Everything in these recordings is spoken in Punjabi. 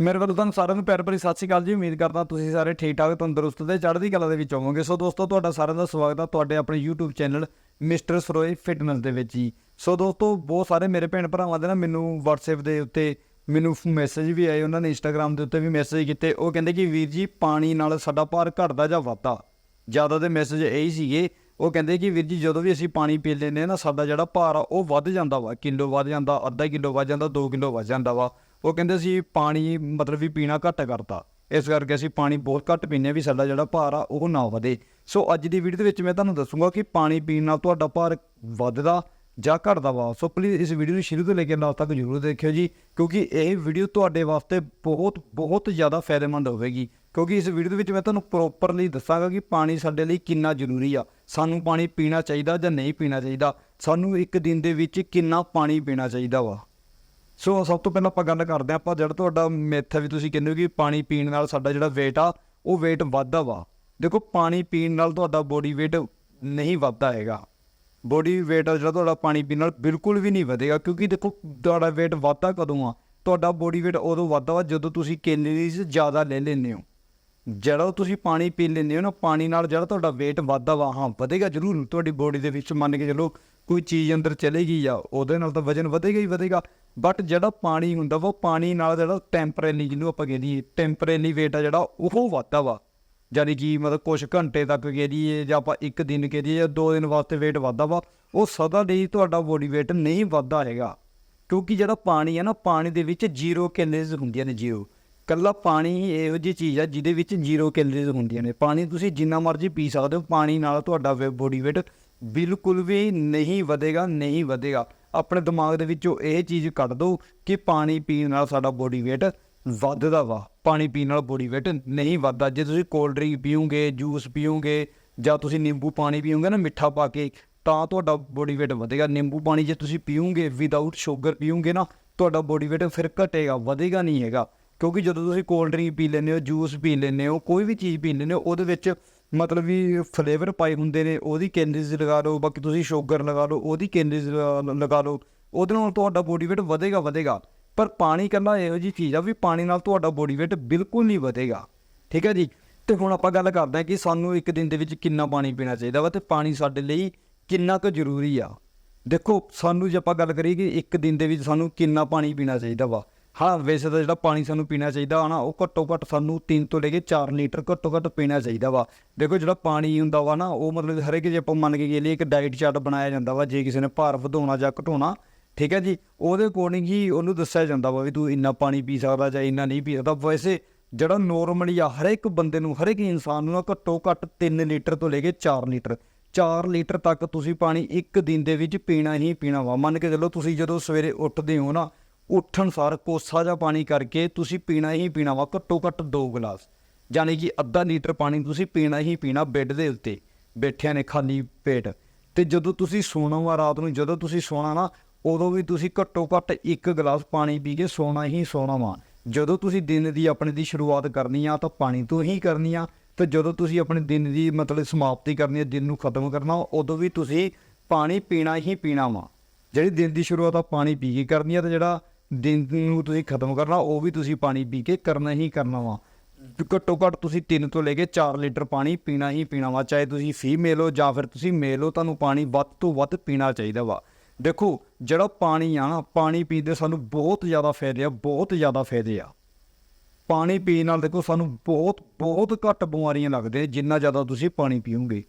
ਮੇਰੇ ਵੱਲੋਂ ਤੁਹਾਨੂੰ ਸਾਰਿਆਂ ਨੂੰ ਪਿਆਰ ਭਰੀ ਸਤਿ ਸ਼੍ਰੀ ਅਕਾਲ ਜੀ। ਉਮੀਦ ਕਰਦਾ ਤੁਸੀਂ ਸਾਰੇ ਠੀਕ ਠਾਕ, ਤੰਦਰੁਸਤ ਤੇ ਚੜ੍ਹਦੀ ਕਲਾ ਦੇ ਵਿੱਚ ਹੋਵੋਗੇ। ਸੋ ਦੋਸਤੋ, ਤੁਹਾਡਾ ਸਾਰਿਆਂ ਦਾ ਸਵਾਗਤ ਹੈ ਤੁਹਾਡੇ ਆਪਣੇ YouTube channel mister Saroye fitness ਦੇ ਵਿੱਚ ਜੀ। ਸੋ ਦੋਸਤੋ, ਬਹੁਤ ਸਾਰੇ ਮੇਰੇ ਭੈਣ ਭਰਾਵਾਂ ਦੇ ਨਾ ਮੈਨੂੰ WhatsApp ਦੇ ਉੱਤੇ ਮੈਨੂੰ ਮੈਸੇਜ ਵੀ ਆਏ, ਉਹਨਾਂ ਨੇ Instagram ਦੇ ਉੱਤੇ ਵੀ ਮੈਸੇਜ ਕੀਤੇ। ਉਹ ਕਹਿੰਦੇ ਕਿ ਵੀਰ ਜੀ, ਪਾਣੀ ਨਾਲ ਸਾਡਾ ਭਾਰ ਘਟਦਾ ਜਾਂ ਵੱਧਦਾ? ਜ਼ਿਆਦਾ ਦੇ ਮੈਸੇਜ ਇਹੀ ਸੀਗੇ। ਉਹ ਕਹਿੰਦੇ ਕਿ ਵੀਰ ਜੀ, ਜਦੋਂ ਵੀ ਅਸੀਂ ਪਾਣੀ ਪੀ ਲੈਂਦੇ ਹਾਂ ਨਾ, ਸਾਡਾ ਜਿਹੜਾ ਭਾਰ ਆ, ਉਹ ਵੱਧ ਜਾਂਦਾ ਵਾ। ਕਿਲੋ ਵੱਧ ਜਾਂਦਾ, ਅੱਧਾ ਕਿਲੋ ਵੱਧ ਜਾਂਦਾ 2 ਕਿਲੋ ਵੱਧ ਜਾਂਦਾ ਵਾ। ਉਹ ਕਹਿੰਦੇ ਸੀ ਪਾਣੀ ਮਤਲਬ ਵੀ ਪੀਣਾ ਘੱਟ ਕਰਤਾ। ਇਸ ਕਰਕੇ ਅਸੀਂ ਪਾਣੀ ਬਹੁਤ ਘੱਟ ਪੀਂਦੇ ਹਾਂ ਵੀ ਸਾਡਾ ਜਿਹੜਾ ਭਾਰ ਆ ਉਹ ਨਾ ਵਧੇ। ਸੋ ਅੱਜ ਦੀ ਵੀਡੀਓ ਦੇ ਵਿੱਚ ਮੈਂ ਤੁਹਾਨੂੰ ਦੱਸੂਗਾ ਕਿ ਪਾਣੀ ਪੀਣ ਨਾਲ ਤੁਹਾਡਾ ਭਾਰ ਵੱਧਦਾ ਜਾਂ ਘਟਦਾ ਵਾ। ਸੋ ਪਲੀਜ਼ ਇਸ ਵੀਡੀਓ ਨੂੰ ਸ਼ੁਰੂ ਤੋਂ ਲੈ ਕੇ ਲਾਸਟ ਤੱਕ ਜ਼ਰੂਰ ਦੇਖਿਓ ਜੀ, ਕਿਉਂਕਿ ਇਹ ਵੀਡੀਓ ਤੁਹਾਡੇ ਵਾਸਤੇ ਬਹੁਤ ਬਹੁਤ ਜ਼ਿਆਦਾ ਫਾਇਦੇਮੰਦ ਹੋਵੇਗੀ। ਕਿਉਂਕਿ ਇਸ ਵੀਡੀਓ ਦੇ ਵਿੱਚ ਮੈਂ ਤੁਹਾਨੂੰ ਪ੍ਰੋਪਰਲੀ ਦੱਸਾਂਗਾ ਕਿ ਪਾਣੀ ਸਾਡੇ ਲਈ ਕਿੰਨਾ ਜ਼ਰੂਰੀ ਆ। ਸਾਨੂੰ ਪਾਣੀ ਪੀਣਾ ਚਾਹੀਦਾ ਜਾਂ ਨਹੀਂ ਪੀਣਾ ਚਾਹੀਦਾ? ਸਾਨੂੰ ਇੱਕ ਦਿਨ ਦੇ ਵਿੱਚ ਕਿੰਨਾ ਪਾਣੀ ਪੀਣਾ ਚਾਹੀਦਾ ਵਾ? ਸੋ ਸਭ ਤੋਂ ਪਹਿਲਾਂ ਆਪਾਂ ਗੱਲ ਕਰਦੇ ਹਾਂ, ਆਪਾਂ ਜਿਹੜਾ ਤੁਹਾਡਾ ਮਿੱਥ ਹੈ ਵੀ ਤੁਸੀਂ ਕਹਿੰਦੇ ਹੋ ਕਿ ਪਾਣੀ ਪੀਣ ਨਾਲ ਸਾਡਾ ਜਿਹੜਾ weight ਆ, ਉਹ weight ਵੱਧਦਾ ਵਾ। ਦੇਖੋ, ਪਾਣੀ ਪੀਣ ਨਾਲ ਤੁਹਾਡਾ ਬੋਡੀ weight ਨਹੀਂ ਵੱਧਦਾ ਹੈਗਾ। ਬੋਡੀ weight ਆ ਜਿਹੜਾ ਤੁਹਾਡਾ ਪਾਣੀ ਪੀਣ ਨਾਲ ਬਿਲਕੁਲ ਵੀ ਨਹੀਂ ਵਧੇਗਾ, ਕਿਉਂਕਿ ਦੇਖੋ, ਤੁਹਾਡਾ weight ਵੱਧਦਾ ਕਦੋਂ ਆ? ਤੁਹਾਡਾ ਬੋਡੀ weight ਉਦੋਂ ਵੱਧਦਾ ਵਾ ਜਦੋਂ ਤੁਸੀਂ ਕੈਲਰੀਜ਼ ਜ਼ਿਆਦਾ ਲੈ ਲੈਂਦੇ ਹੋ। ਜਦੋਂ ਤੁਸੀਂ ਪਾਣੀ ਪੀ ਲੈਂਦੇ ਹੋ ਨਾ, ਪਾਣੀ ਨਾਲ ਜਿਹੜਾ ਤੁਹਾਡਾ weight ਵੱਧਦਾ ਵਾ, ਹਾਂ, ਵਧੇਗਾ ਜ਼ਰੂਰ। ਤੁਹਾਡੀ ਬੋਡੀ ਦੇ ਵਿੱਚ ਮੰਨ ਕੇ ਚਲੋ, ਕੋਈ ਚੀਜ਼ ਅੰਦਰ ਚਲੇਗੀ ਆ ਉਹਦੇ ਨਾਲ ਤਾਂ ਵਜਨ ਵਧੇਗਾ ਹੀ ਵਧੇਗਾ। ਬਟ ਜਿਹੜਾ ਪਾਣੀ ਹੁੰਦਾ ਵਾ, ਉਹ ਪਾਣੀ ਨਾਲ ਜਿਹੜਾ ਟੈਂਪਰੇਰੀ ਜਿਹਨੂੰ ਆਪਾਂ ਕਹਿੰਦੇ ਟੈਂਪਰੇਰੀ ਵੇਟ ਆ ਜਿਹੜਾ, ਉਹ ਵੱਧਦਾ ਵਾ। ਯਾਨੀ ਕਿ ਮਤਲਬ ਕੁਝ ਘੰਟੇ ਤੱਕ ਕਹਿ ਦਈਏ ਜਾਂ ਆਪਾਂ ਇੱਕ ਦਿਨ ਕਹਿ ਦਈਏ ਜਾਂ ਦੋ ਦਿਨ ਵਾਸਤੇ weight ਵੱਧਦਾ ਵਾ, ਉਹ ਸਦਾ ਲਈ ਤੁਹਾਡਾ ਬੋਡੀ weight ਨਹੀਂ ਵੱਧਦਾ ਹੈਗਾ। ਕਿਉਂਕਿ ਜਿਹੜਾ ਪਾਣੀ ਹੈ ਨਾ, ਪਾਣੀ ਦੇ ਵਿੱਚ ਜ਼ੀਰੋ ਕੈਲਰੀਜ਼ ਹੁੰਦੀਆਂ ਨੇ ਜ਼ੀਰੋ ਕੱਲਾ ਪਾਣੀ ਹੀ ਇਹੋ ਜਿਹੀ ਚੀਜ਼ ਆ ਜਿਹਦੇ ਵਿੱਚ ਜ਼ੀਰੋ ਕੈਲਰੀਜ਼ ਹੁੰਦੀਆਂ ਨੇ। ਪਾਣੀ ਤੁਸੀਂ ਜਿੰਨਾ ਮਰਜ਼ੀ ਪੀ ਸਕਦੇ ਹੋ, ਪਾਣੀ ਨਾਲ ਤੁਹਾਡਾ ਬੋਡੀ weight ਬਿਲਕੁਲ ਵੀ ਨਹੀਂ ਵਧੇਗਾ ਨਹੀਂ ਵਧੇਗਾ। ਆਪਣੇ ਦਿਮਾਗ ਦੇ ਵਿੱਚੋਂ ਇਹ ਚੀਜ਼ ਕੱਢ ਦਿਓ ਕਿ ਪਾਣੀ ਪੀਣ ਨਾਲ ਸਾਡਾ ਬੋਡੀ weight ਵੱਧਦਾ ਵਾ। ਪਾਣੀ ਪੀਣ ਨਾਲ ਬੋਡੀ weight ਨਹੀਂ ਵੱਧਦਾ। ਜੇ ਤੁਸੀਂ ਕੋਲਡ ਡਰਿੰਕ ਪੀਓਗੇ ਜੂਸ ਪੀਓਗੇ, ਜਾਂ ਤੁਸੀਂ ਨਿੰਬੂ ਪਾਣੀ ਪੀਓਗੇ ਨਾ ਮਿੱਠਾ ਪਾ ਕੇ, ਤਾਂ ਤੁਹਾਡਾ ਬੋਡੀ weight ਵਧੇਗਾ। ਨਿੰਬੂ ਪਾਣੀ ਜੇ ਤੁਸੀਂ ਪੀਓਗੇ ਵਿਦਆਊਟ ਸ਼ੂਗਰ ਪੀਓਗੇ ਨਾ, ਤੁਹਾਡਾ ਬੋਡੀ weight ਫਿਰ ਘਟੇਗਾ, ਵਧੇਗਾ ਨਹੀਂ ਹੈਗਾ। ਕਿਉਂਕਿ ਜਦੋਂ ਤੁਸੀਂ ਕੋਲਡ ਡਰਿੰਕ ਪੀ ਲੈਂਦੇ ਹੋ ਜੂਸ ਪੀ ਲੈਂਦੇ ਹੋ, ਕੋਈ ਵੀ ਚੀਜ਼ ਪੀ ਲੈਂਦੇ ਹੋ, ਉਹਦੇ ਵਿੱਚ ਮਤਲਬ ਵੀ ਫਲੇਵਰ ਪਾਏ ਹੁੰਦੇ ਨੇ, ਉਹਦੀ ਕੈਲਰੀਜ਼ ਲਗਾ ਲਓ, ਬਾਕੀ ਤੁਸੀਂ ਸ਼ੂਗਰ ਲਗਾ ਲਓ, ਉਹਦੀ ਕੈਲਰੀਜ਼ ਲਗਾ ਲਓ, ਉਹਦੇ ਨਾਲ ਤੁਹਾਡਾ ਬੋਡੀ weight ਵਧੇਗਾ ਵਧੇਗਾ। ਪਰ ਪਾਣੀ ਇਕੱਲਾ ਇਹੋ ਜਿਹੀ ਚੀਜ਼ ਆ ਵੀ ਪਾਣੀ ਨਾਲ ਤੁਹਾਡਾ ਬੋਡੀ weight ਬਿਲਕੁਲ ਨਹੀਂ ਵਧੇਗਾ। ਠੀਕ ਹੈ ਜੀ? ਤੇ ਹੁਣ ਆਪਾਂ ਗੱਲ ਕਰਦੇ ਹਾਂ ਕਿ ਸਾਨੂੰ ਇੱਕ ਦਿਨ ਦੇ ਵਿੱਚ ਕਿੰਨਾ ਪਾਣੀ ਪੀਣਾ ਚਾਹੀਦਾ ਵਾ ਤੇ ਪਾਣੀ ਸਾਡੇ ਲਈ ਕਿੰਨਾ ਕੁ ਜ਼ਰੂਰੀ ਆ। ਦੇਖੋ, ਸਾਨੂੰ ਜੇ ਆਪਾਂ ਗੱਲ ਕਰੀਏ ਕਿ ਇੱਕ ਦਿਨ ਦੇ ਵਿੱਚ ਸਾਨੂੰ ਕਿੰਨਾ ਪਾਣੀ ਪੀਣਾ ਚਾਹੀਦਾ ਵਾ ਹਾਂ, ਵੈਸੇ ਤਾਂ ਜਿਹੜਾ ਪਾਣੀ ਸਾਨੂੰ ਪੀਣਾ ਚਾਹੀਦਾ ਨਾ, ਉਹ ਘੱਟੋ ਘੱਟ ਸਾਨੂੰ 3 ਤੋਂ ਲੈ ਕੇ 4 ਲੀਟਰ ਘੱਟੋ ਘੱਟ ਪੀਣਾ ਚਾਹੀਦਾ ਵਾ। ਦੇਖੋ, ਜਿਹੜਾ ਪਾਣੀ ਹੁੰਦਾ ਵਾ ਨਾ, ਉਹ ਮਤਲਬ ਹਰੇਕ ਜੇ ਆਪਾਂ ਮੰਨ ਕੇ ਗਏ ਇੱਕ ਡਾਈਟ ਚਾਰਟ ਬਣਾਇਆ ਜਾਂਦਾ ਵਾ, ਜੇ ਕਿਸੇ ਨੇ ਭਾਰ ਵਧਾਉਣਾ ਜਾਂ ਘਟਾਉਣਾ, ਠੀਕ ਹੈ ਜੀ? ਉਹਦੇ ਅਕੋਰਡਿੰਗ ਹੀ ਉਹਨੂੰ ਦੱਸਿਆ ਜਾਂਦਾ ਵਾ ਵੀ ਤੂੰ ਇੰਨਾ ਪਾਣੀ ਪੀ ਸਕਦਾ ਜਾਂ ਇੰਨਾ ਨਹੀਂ ਪੀ ਸਕਦਾ। ਵੈਸੇ ਜਿਹੜਾ ਨੋਰਮਲੀ ਆ ਹਰ ਇੱਕ ਬੰਦੇ ਨੂੰ ਹਰ ਇੱਕ ਇਨਸਾਨ ਨੂੰ ਨਾ ਘੱਟੋ ਘੱਟ 3 ਲੀਟਰ ਤੋਂ ਲੈ ਕੇ 4 ਲੀਟਰ 4 ਲੀਟਰ ਤੱਕ ਤੁਸੀਂ ਪਾਣੀ ਇੱਕ ਦਿਨ ਦੇ ਵਿੱਚ ਪੀਣਾ ਹੀ ਪੀਣਾ ਵਾ। ਮੰਨ ਕੇ ਚੱਲੋ ਤੁਸੀਂ ਜਦੋਂ ਸਵੇਰੇ ਉੱਠਦੇ ਹੋ ਨਾ ਉੱਠਣ ਸਾਰ ਕੋਸਾ ਜਿਹਾ ਪਾਣੀ ਕਰਕੇ ਤੁਸੀਂ ਪੀਣਾ ਹੀ ਪੀਣਾ ਵਾ, ਘੱਟੋ ਘੱਟ 2 ਗਲਾਸ। ਯਾਨੀ ਕਿ ਅੱਧਾ ਲੀਟਰ ਪਾਣੀ ਤੁਸੀਂ ਪੀਣਾ ਹੀ ਪੀਣਾ ਬੈੱਡ ਦੇ ਉੱਤੇ, ਬੈਠਿਆਂ ਨੇ ਖਾਲੀ ਪੇਟ। ਤੇ ਜਦੋਂ ਤੁਸੀਂ ਸੌਣਾ ਵਾ ਰਾਤ ਨੂੰ, ਜਦੋਂ ਤੁਸੀਂ ਸੌਣਾ ਨਾ, ਉਦੋਂ ਵੀ ਤੁਸੀਂ ਘੱਟੋ ਘੱਟ 1 ਗਲਾਸ ਪਾਣੀ ਪੀ ਕੇ ਸੌਣਾ ਹੀ ਸੌਣਾ ਵਾ। ਜਦੋਂ ਤੁਸੀਂ ਦਿਨ ਦੀ ਆਪਣੇ ਦੀ ਸ਼ੁਰੂਆਤ ਕਰਨੀ ਆ, ਤਾਂ ਪਾਣੀ ਤੋਂ ਹੀ ਕਰਨੀ ਆ। ਤੇ ਜਦੋਂ ਤੁਸੀਂ ਆਪਣੇ ਦਿਨ ਦੀ ਮਤਲਬ ਸਮਾਪਤੀ ਕਰਨੀ ਆ, ਦਿਨ ਨੂੰ ਖਤਮ ਕਰਨਾ, ਉਦੋਂ ਵੀ ਤੁਸੀਂ ਪਾਣੀ ਪੀਣਾ ਹੀ ਪੀਣਾ ਵਾ। ਜਿਹੜੀ ਦਿਨ ਦੀ ਸ਼ੁਰੂਆਤ ਆ, ਪਾਣੀ ਪੀ ਕੇ ਕਰਨੀ ਆ ਤੇ ਜਿਹੜਾ ਦਿਨ ਨੂੰ ਤੁਸੀਂ ਖਤਮ ਕਰਨਾ, ਉਹ ਵੀ ਤੁਸੀਂ ਪਾਣੀ ਪੀ ਕੇ ਕਰਨਾ ਹੀ ਕਰਨਾ ਵਾ। ਘੱਟੋ ਘੱਟ ਤੁਸੀਂ 3 ਤੋਂ ਲੈ ਕੇ 4 ਲੀਟਰ ਪਾਣੀ ਪੀਣਾ ਹੀ ਪੀਣਾ ਵਾ, ਚਾਹੇ ਤੁਸੀਂ ਫੀਮੇਲ ਹੋ ਜਾਂ ਫਿਰ ਤੁਸੀਂ ਮੇਲ ਹੋ, ਤੁਹਾਨੂੰ ਪਾਣੀ ਵੱਧ ਤੋਂ ਵੱਧ ਪੀਣਾ ਚਾਹੀਦਾ ਵਾ। ਦੇਖੋ, ਜਿਹੜਾ ਪਾਣੀ ਆ ਨਾ, ਪਾਣੀ ਪੀਣ ਦੇ ਸਾਨੂੰ ਬਹੁਤ ਜ਼ਿਆਦਾ ਫਾਇਦੇ ਆ, ਬਹੁਤ ਜ਼ਿਆਦਾ ਫਾਇਦੇ ਆ। ਪਾਣੀ ਪੀਣ ਨਾਲ ਦੇਖੋ, ਸਾਨੂੰ ਬਹੁਤ ਬਹੁਤ ਘੱਟ ਬਿਮਾਰੀਆਂ ਲੱਗਦੇ, ਜਿੰਨਾ ਜ਼ਿਆਦਾ ਤੁਸੀਂ ਪਾਣੀ ਪੀਓਗੇ।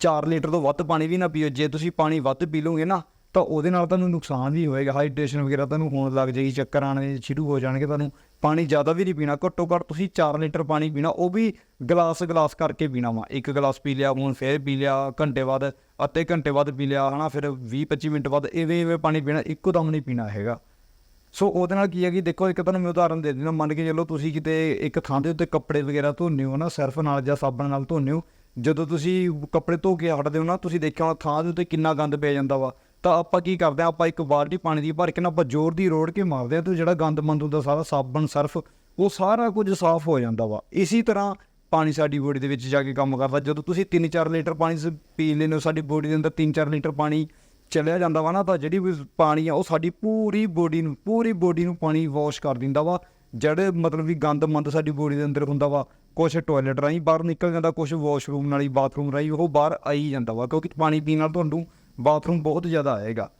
4 ਲੀਟਰ ਤੋਂ ਵੱਧ ਪਾਣੀ ਵੀ ਨਾ ਪੀਓ। ਜੇ ਤੁਸੀਂ ਪਾਣੀ ਵੱਧ ਪੀ ਲਓਗੇ ਨਾ ਤਾਂ ਉਹਦੇ ਨਾਲ ਤੁਹਾਨੂੰ ਨੁਕਸਾਨ ਵੀ ਹੋਏਗਾ ਹਾਈਡਰੇਸ਼ਨ ਵਗੈਰਾ ਤੁਹਾਨੂੰ ਹੋਣ ਲੱਗ ਜਾਏਗੀ, ਚੱਕਰ ਆਣੇ ਸ਼ੁਰੂ ਹੋ ਜਾਣਗੇ ਤੁਹਾਨੂੰ। ਪਾਣੀ ਜ਼ਿਆਦਾ ਵੀ ਨਹੀਂ ਪੀਣਾ, ਘੱਟੋ ਘੱਟ ਤੁਸੀਂ 4 ਲੀਟਰ ਪਾਣੀ ਪੀਣਾ, ਉਹ ਵੀ ਗਲਾਸ ਗਲਾਸ ਕਰਕੇ ਪੀਣਾ ਵਾ। ਇੱਕ ਗਲਾਸ ਪੀ ਲਿਆ, ਹੁਣ ਫੇਰ ਪੀ ਲਿਆ, ਘੰਟੇ ਬਾਅਦ, ਅੱਧੇ ਘੰਟੇ ਬਾਅਦ ਪੀ ਲਿਆ, ਹਨਾ, ਫਿਰ 20 25 ਮਿੰਟ ਬਾਅਦ ਇਵੇਂ ਇਵੇਂ ਪਾਣੀ ਪੀਣਾ ਇੱਕੋ ਦਮ ਨਹੀਂ ਪੀਣਾ ਹੈਗਾ। ਸੋ ਉਹਦੇ ਨਾਲ ਕੀ ਹੈ ਕਿ ਦੇਖੋ, ਇੱਕ ਤੁਹਾਨੂੰ ਮੈਂ ਉਦਾਹਰਨ ਦੇ ਦਿੰਦਾ, ਮੰਨ ਕੇ ਚੱਲੋ ਤੁਸੀਂ ਕਿਤੇ ਇੱਕ ਥਾਂ ਦੇ ਉੱਤੇ ਕੱਪੜੇ ਵਗੈਰਾ ਧੋਨੇ ਹੋ ਨਾ, ਸਰਫ ਨਾਲ ਜਾਂ ਸਾਬਣ ਨਾਲ ਧੋਨੇ ਹੋ, ਜਦੋਂ ਤੁਸੀਂ ਕੱਪੜੇ ਧੋ ਕੇ ਹਟਦੇ ਹੋ ਨਾ, ਤੁਸੀਂ ਦੇਖਿਆ ਹੋਣਾ ਥਾਂ ਦੇ ਉੱਤੇ ਕਿੰਨਾ ਗੰਦ ਪੈ ਜਾਂਦਾ ਵਾ। ਤਾਂ ਆਪਾਂ ਕੀ ਕਰਦੇ ਆ ਆਪਾਂ ਇੱਕ ਬਾਲਟੀ ਪਾਣੀ ਦੀ ਭਰ ਕੇ ਨਾ ਆਪਾਂ ਜ਼ੋਰ ਦੀ ਰੋੜ ਕੇ ਮਾਰਦੇ ਆ ਤੇ ਜਿਹੜਾ ਗੰਦ ਮੰਦ ਹੁੰਦਾ ਸਾਰਾ ਸਾਬਣ, ਸਰਫ ਉਹ ਸਾਰਾ ਕੁਝ ਸਾਫ਼ ਹੋ ਜਾਂਦਾ ਵਾ। ਇਸੇ ਤਰ੍ਹਾਂ ਪਾਣੀ ਸਾਡੀ ਬੋਡੀ ਦੇ ਵਿੱਚ ਜਾ ਕੇ ਕੰਮ ਕਰਦਾ। ਜਦੋਂ ਤੁਸੀਂ 3-4 ਲੀਟਰ ਪਾਣੀ ਪੀ ਲੈਂਦੇ ਹੋ, ਸਾਡੀ ਬੋਡੀ ਦੇ ਅੰਦਰ 3-4 ਲੀਟਰ ਪਾਣੀ ਚਲਿਆ ਜਾਂਦਾ ਵਾ ਨਾ, ਤਾਂ ਜਿਹੜੀ ਵੀ ਪਾਣੀ ਆ ਉਹ ਸਾਡੀ ਪੂਰੀ ਬੋਡੀ ਨੂੰ, ਪੂਰੀ ਬੋਡੀ ਨੂੰ ਪਾਣੀ ਵਾਸ਼ ਕਰ ਦਿੰਦਾ ਵਾ। ਜਿਹੜੇ ਮਤਲਬ ਵੀ ਗੰਦ ਮੰਦ ਸਾਡੀ ਬੋਡੀ ਦੇ ਅੰਦਰ ਹੁੰਦਾ ਵਾ, ਕੁਛ ਟਾਇਲਟ ਰਾਹੀਂ ਬਾਹਰ ਨਿਕਲ ਜਾਂਦਾ, ਕੁਛ ਵਾਸ਼ਰੂਮ ਨਾਲ ਹੀ ਬਾਥਰੂਮ ਰਾਹੀਂ ਉਹ ਬਾਹਰ ਆਈ ਜਾਂਦਾ ਵਾ, ਕਿਉਂਕਿ ਪਾਣੀ ਪੀਣ ਨਾਲ ਤੁਹਾਨੂੰ ਬਾਥਰੂਮ ਬਹੁਤ ਜ਼ਿਆਦਾ ਆਏਗਾ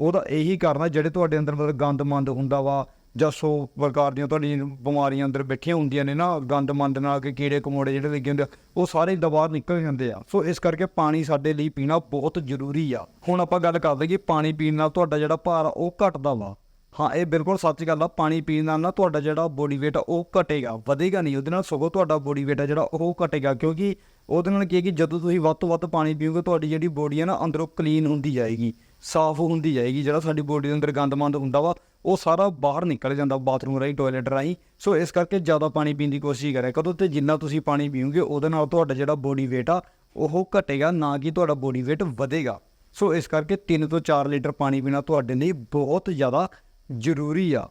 ਉਹਦਾ ਇਹੀ ਕਾਰਨ ਆ ਜਿਹੜੇ ਤੁਹਾਡੇ ਅੰਦਰ ਮਤਲਬ ਗੰਦ ਮੰਦ ਹੁੰਦਾ ਵਾ, ਜਾਂ ਸੋ ਪ੍ਰਕਾਰ ਦੀਆਂ ਤੁਹਾਡੀਆਂ ਬਿਮਾਰੀਆਂ ਅੰਦਰ ਬੈਠੀਆਂ ਹੁੰਦੀਆਂ ਨੇ ਨਾ ਗੰਦ ਮੰਦ ਨਾਲ ਕਿ ਕੀੜੇ ਕਮੋੜੇ ਜਿਹੜੇ ਲੱਗੇ ਹੁੰਦੇ ਆ, ਉਹ ਸਾਰੇ ਦਾ ਬਾਹਰ ਨਿਕਲ ਜਾਂਦੇ ਆ। ਸੋ ਇਸ ਕਰਕੇ ਪਾਣੀ ਸਾਡੇ ਲਈ ਪੀਣਾ ਬਹੁਤ ਜ਼ਰੂਰੀ ਆ। ਹੁਣ ਆਪਾਂ ਗੱਲ ਕਰਦੇ ਕਿ ਪਾਣੀ ਪੀਣ ਨਾਲ ਤੁਹਾਡਾ ਜਿਹੜਾ ਭਾਰ ਆ, ਉਹ ਘਟਦਾ ਵਾ। ਹਾਂ, ਇਹ ਬਿਲਕੁਲ ਸੱਚ ਗੱਲ ਆ, ਪਾਣੀ ਪੀਣ ਨਾਲ ਨਾ ਤੁਹਾਡਾ ਜਿਹੜਾ ਬੋਡੀ weight ਆ, ਉਹ ਘਟੇਗਾ। ਵਧੇਗਾ ਨਹੀਂ, ਉਹਦੇ ਨਾਲ ਸਗੋਂ ਤੁਹਾਡਾ ਬੋਡੀ weight ਆ ਜਿਹੜਾ, ਉਹ ਘਟੇਗਾ, ਕਿਉਂਕਿ ਉਹਦੇ ਨਾਲ ਕੀ ਹੈ ਕਿ ਜਦੋਂ ਤੁਸੀਂ ਵੱਧ ਤੋਂ ਵੱਧ ਪਾਣੀ ਪੀਓਗੇ, ਤੁਹਾਡੀ ਜਿਹੜੀ ਬੋਡੀ ਆ ਨਾ, ਅੰਦਰੋਂ ਕਲੀਨ ਹੁੰਦੀ ਜਾਏਗੀ, ਸਾਫ਼ ਹੁੰਦੀ ਜਾਏਗੀ, ਜਿਹੜਾ ਸਾਡੀ ਬੋਡੀ ਦੇ ਅੰਦਰ ਗੰਦਮੰਦ ਹੁੰਦਾ ਵਾ, ਉਹ ਸਾਰਾ ਬਾਹਰ ਨਿਕਲ ਜਾਂਦਾ ਬਾਥਰੂਮ ਰਾਹੀਂ ਟਾਇਲਟ ਰਾਹੀਂ। ਸੋ ਇਸ ਕਰਕੇ ਜ਼ਿਆਦਾ ਪਾਣੀ ਪੀਣ ਦੀ ਕੋਸ਼ਿਸ਼ ਕਰਿਆ ਕਰੋ ਤੇ ਜਿੰਨਾ ਤੁਸੀਂ ਪਾਣੀ ਪੀਓਗੇ, ਉਹਦੇ ਨਾਲ ਤੁਹਾਡਾ ਜਿਹੜਾ ਬੋਡੀ weight ਆ, ਉਹ ਘਟੇਗਾ, ਨਾ ਕਿ ਤੁਹਾਡਾ ਬੋਡੀ weight ਵਧੇਗਾ। ਸੋ ਇਸ ਕਰਕੇ 3 ਤੋਂ 4 ਲੀਟਰ ਪਾਣੀ ਪੀਣਾ ਤੁਹਾਡੇ ਲਈ ਬਹੁਤ ਜ਼ਿਆਦਾ ਜ਼ਰੂਰੀ ਆ।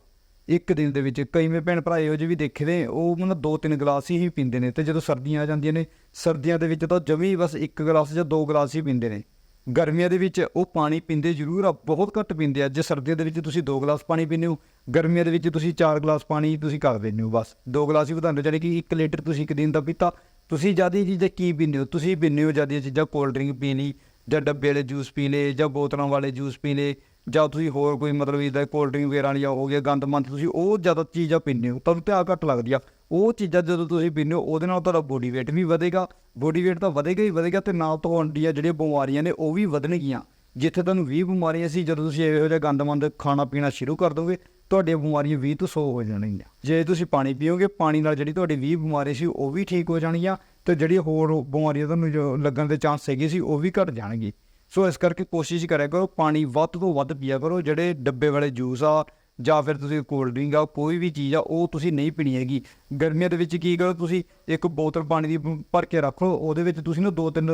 ਇੱਕ ਦਿਨ ਦੇ ਵਿੱਚ ਕਈ ਮੇ ਭੈਣ ਭਰਾ ਇਹੋ ਜਿਹੇ ਵੀ ਦੇਖੇ ਨੇ, ਉਹ ਮਤਲਬ ਦੋ ਤਿੰਨ ਗਲਾਸ ਹੀ ਪੀਂਦੇ ਨੇ ਤੇ ਜਦੋਂ ਸਰਦੀਆਂ ਆ ਜਾਂਦੀਆਂ ਨੇ, ਸਰਦੀਆਂ ਦੇ ਵਿੱਚ ਤਾਂ ਜਮੀ ਬਸ ਇੱਕ ਗਲਾਸ ਜਾਂ ਦੋ ਗਲਾਸ ਹੀ ਪੀਂਦੇ ਨੇ। ਗਰਮੀਆਂ ਦੇ ਵਿੱਚ ਉਹ ਪਾਣੀ ਪੀਂਦੇ ਜ਼ਰੂਰ ਆ, ਬਹੁਤ ਘੱਟ ਪੀਂਦੇ ਆ। ਜੇ ਸਰਦੀਆਂ ਦੇ ਵਿੱਚ ਤੁਸੀਂ ਦੋ ਗਲਾਸ ਪਾਣੀ ਪੀਂਦੇ ਹੋ, ਗਰਮੀਆਂ ਦੇ ਵਿੱਚ ਤੁਸੀਂ ਚਾਰ ਗਲਾਸ ਪਾਣੀ ਤੁਸੀਂ ਕਰ ਦਿੰਦੇ ਹੋ ਬਸ। ਦੋ ਗਲਾਸ ਹੀ ਵਧਾਉਂਦੇ ਜਾਨੀ ਕਿ 1 ਲੀਟਰ ਤੁਸੀਂ ਇੱਕ ਦਿਨ ਦਾ ਪੀਤਾ। ਤੁਸੀਂ ਜ਼ਿਆਦਾ ਚੀਜ਼ਾਂ ਕੀ ਪੀਂਦੇ ਹੋ? ਤੁਸੀਂ ਪੀਂਦੇ ਹੋ ਜ਼ਿਆਦਾ ਚੀਜ਼ਾਂ, ਕੋਲਡ ਡਰਿੰਕ ਪੀ ਲਈ ਜਾਂ ਡੱਬੇ ਵਾਲੇ ਜੂਸ ਪੀ ਲਏ ਜਾਂ ਬੋਤਲਾਂ ਵਾਲੇ ਜੂਸ ਪੀ ਲਏ ਜਾਂ ਤੁਸੀਂ ਹੋਰ ਕੋਈ ਮਤਲਬ ਇਦਾਂ ਕੋਲਡ ਡਰਿੰਕ ਵਗੈਰਾ ਵਾਲੀਆਂ ਹੋ ਗਿਆ ਗੰਦ ਮੰਦ, ਤੁਸੀਂ ਉਹ ਜ਼ਿਆਦਾ ਚੀਜ਼ਾਂ ਪੀਂਦੇ ਹੋ, ਤੁਹਾਨੂੰ ਧਿਆਨ ਘੱਟ ਲੱਗਦੀ ਆ। ਉਹ ਚੀਜ਼ਾਂ ਜਦੋਂ ਤੁਸੀਂ ਪੀਂਦੇ ਹੋ, ਉਹਦੇ ਨਾਲ ਤੁਹਾਡਾ ਬੋਡੀ weight ਵੀ ਵਧੇਗਾ। ਬੋਡੀ weight ਤਾਂ ਵਧੇਗਾ ਹੀ ਵਧੇਗਾ ਤੇ ਨਾਲ ਤੁਹਾਡੀਆਂ ਜਿਹੜੀਆਂ ਬਿਮਾਰੀਆਂ ਨੇ, ਉਹ ਵੀ ਵਧਣਗੀਆਂ। ਜਿੱਥੇ ਤੁਹਾਨੂੰ 20 ਬਿਮਾਰੀਆਂ ਸੀ, ਜਦੋਂ ਤੁਸੀਂ ਇਹੋ ਜਿਹਾ ਗੰਦ ਮੰਦ ਖਾਣਾ ਪੀਣਾ ਸ਼ੁਰੂ ਕਰ ਦੋਗੇ, ਤੁਹਾਡੀਆਂ ਬਿਮਾਰੀਆਂ 20 ਤੋਂ 100 ਹੋ ਜਾਣਗੀਆਂ। ਜੇ ਤੁਸੀਂ ਪਾਣੀ ਪੀਓਗੇ, ਪਾਣੀ ਨਾਲ ਜਿਹੜੀ ਤੁਹਾਡੀ 20 ਬਿਮਾਰੀ ਸੀ, ਉਹ ਵੀ ਠੀਕ ਹੋ ਜਾਣਗੀਆਂ ਤੇ ਜਿਹੜੀ ਹੋਰ ਬਿਮਾਰੀਆਂ ਤੁਹਾਨੂੰ ਜੋ ਲੱਗਣ ਦੇ ਚਾਂਸ ਹੈਗੇ ਸੀ, ਉਹ ਵੀ ਘਟ ਜਾਣਗੇ ਸੋ ਇਸ ਕਰਕੇ ਕੋਸ਼ਿਸ਼ ਕਰਿਆ ਕਰੋ, ਪਾਣੀ ਵੱਧ ਤੋਂ ਵੱਧ ਪੀਆ ਕਰੋ, ਜਿਹੜੇ ਡੱਬੇ ਵਾਲੇ ਜੂਸ ਆ, ਜਾਂ ਫਿਰ ਤੁਸੀਂ ਕੋਲਡ ਡਰਿੰਕ ਆ, ਕੋਈ ਵੀ ਚੀਜ਼ ਆ, ਉਹ ਤੁਸੀਂ ਨਹੀਂ ਪੀਣੀ ਹੈਗੀ। ਗਰਮੀਆਂ ਦੇ ਵਿੱਚ ਕੀ ਕਰੋ ਤੁਸੀਂ, ਇੱਕ ਬੋਤਲ ਪਾਣੀ ਦੀ ਭਰ ਕੇ ਰੱਖ ਲਓ ਉਹਦੇ ਵਿੱਚ ਤੁਸੀਂ ਨਾ ਦੋ ਤਿੰਨ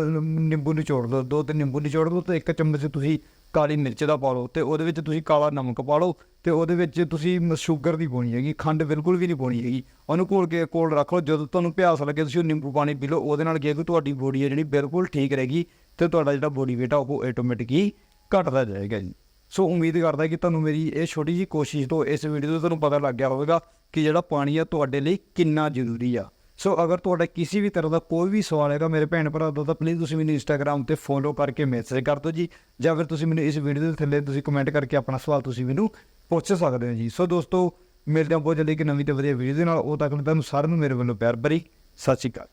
ਨਿੰਬੂ ਨਿਚੋੜ ਲਓ ਦੋ ਤਿੰਨ ਨਿੰਬੂ ਨਿਚੋੜ ਲਓ ਤੇ ਇੱਕ ਚਮਚ ਤੁਸੀਂ ਕਾਲੀ ਮਿਰਚ ਦਾ ਪਾ ਲਓ ਤੇ ਉਹਦੇ ਵਿੱਚ ਤੁਸੀਂ ਕਾਲਾ ਨਮਕ ਪਾ ਲਓ ਤੇ ਉਹਦੇ ਵਿੱਚ ਤੁਸੀਂ ਸ਼ੂਗਰ ਦੀ ਪਾਉਣੀ ਹੈਗੀ, ਖੰਡ ਬਿਲਕੁਲ ਵੀ ਨਹੀਂ ਪਾਉਣੀ ਹੈਗੀ। ਉਹਨੂੰ ਘੋਲ ਕੇ ਕੋਲ ਰੱਖ ਲਓ, ਜਦੋਂ ਤੁਹਾਨੂੰ ਪਿਆਸ ਲੱਗੇ ਤੁਸੀਂ ਉਹ ਨਿੰਬੂ ਪਾਣੀ ਪੀ ਲਓ, ਉਹਦੇ ਨਾਲ ਕੀ ਹੈ ਕਿ ਤੁਹਾਡੀ ਬੋਡੀ ਹੈ ਜਿਹੜੀ ਬਿਲਕੁਲ ਠੀਕ ਰਹੇਗੀ। ਤੇ ਤੁਹਾਡਾ ਜਿਹੜਾ ਬੋਡੀ weight ਆ ਉਹ ਆਟੋਮੈਟਿਕਲੀ ਘਟਦਾ ਜਾਏਗਾ ਜੀ। ਸੋ ਉਮੀਦ ਕਰਦਾ ਕਿ ਤੁਹਾਨੂੰ ਮੇਰੀ ਇਹ ਛੋਟੀ ਜੀ ਕੋਸ਼ਿਸ਼ ਤੋਂ ਇਸ ਵੀਡੀਓ ਤੋਂ ਤੁਹਾਨੂੰ ਪਤਾ ਲੱਗ ਗਿਆ ਹੋਵੇਗਾ ਕਿ ਜਿਹੜਾ ਪਾਣੀ ਆ ਤੁਹਾਡੇ ਲਈ ਕਿੰਨਾ ਜ਼ਰੂਰੀ ਆ। ਸੋ ਅਗਰ ਤੁਹਾਡਾ ਕਿਸੇ ਵੀ ਤਰ੍ਹਾਂ ਦਾ ਕੋਈ ਵੀ ਸਵਾਲ ਹੈਗਾ ਮੇਰੇ ਭੈਣ ਭਰਾ ਦਾ, ਤਾਂ ਪਲੀਜ਼ ਤੁਸੀਂ ਮੈਨੂੰ ਇੰਸਟਾਗ੍ਰam ਤੇ ਫੋਲੋ ਕਰਕੇ ਮੈਸੇਜ ਕਰ ਦਿਓ ਜੀ। ਜਾਂ ਫਿਰ ਤੁਸੀਂ ਮੈਨੂੰ ਇਸ ਵੀਡੀਓ ਦੇ ਥੱਲੇ ਤੁਸੀਂ ਕਮੈਂਟ ਕਰਕੇ ਆਪਣਾ ਸਵਾਲ ਤੁਸੀਂ ਮੈਨੂੰ ਪੁੱਛ ਸਕਦੇ ਹੋ ਜੀ। ਸੋ ਦੋਸਤੋ, ਮਿਲਦੇ ਹਾਂ ਬਹੁਤ ਜਲਦੀ ਇੱਕ ਨਵੀਂ ਤੇ ਵਧੀਆ ਵੀਡੀਓ ਦੇ ਨਾਲ। ਉਹ ਤੱਕ ਤੁਹਾਨੂੰ ਸਾਰਿਆਂ ਨੂੰ ਮੇਰੇ ਵੱਲੋਂ ਪਿਆਰ ਭਰੀ ਸਤਿ ਸ਼੍ਰੀ ਅਕਾਲ।